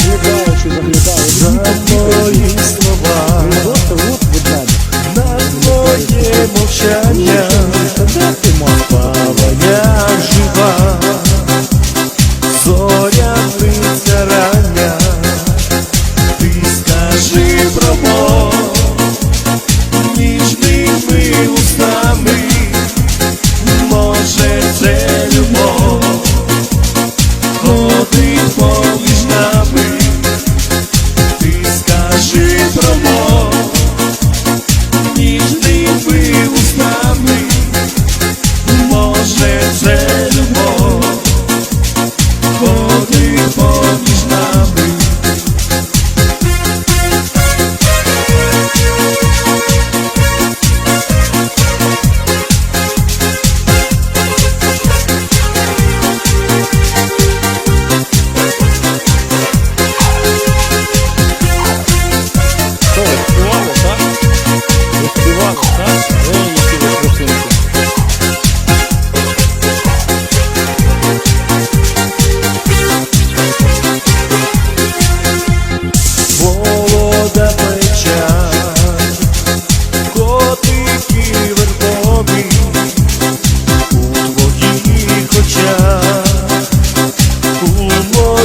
Заглядаючи, заглядаю слова. Просто вот будь На твоє мовчання.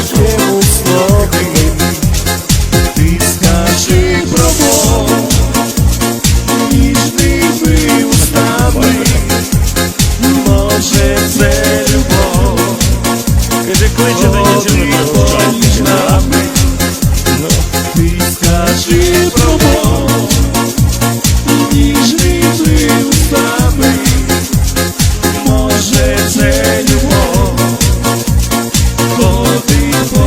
йому слухи, ти скажи про Бога, ніжними устами, може це кличе, та нічого не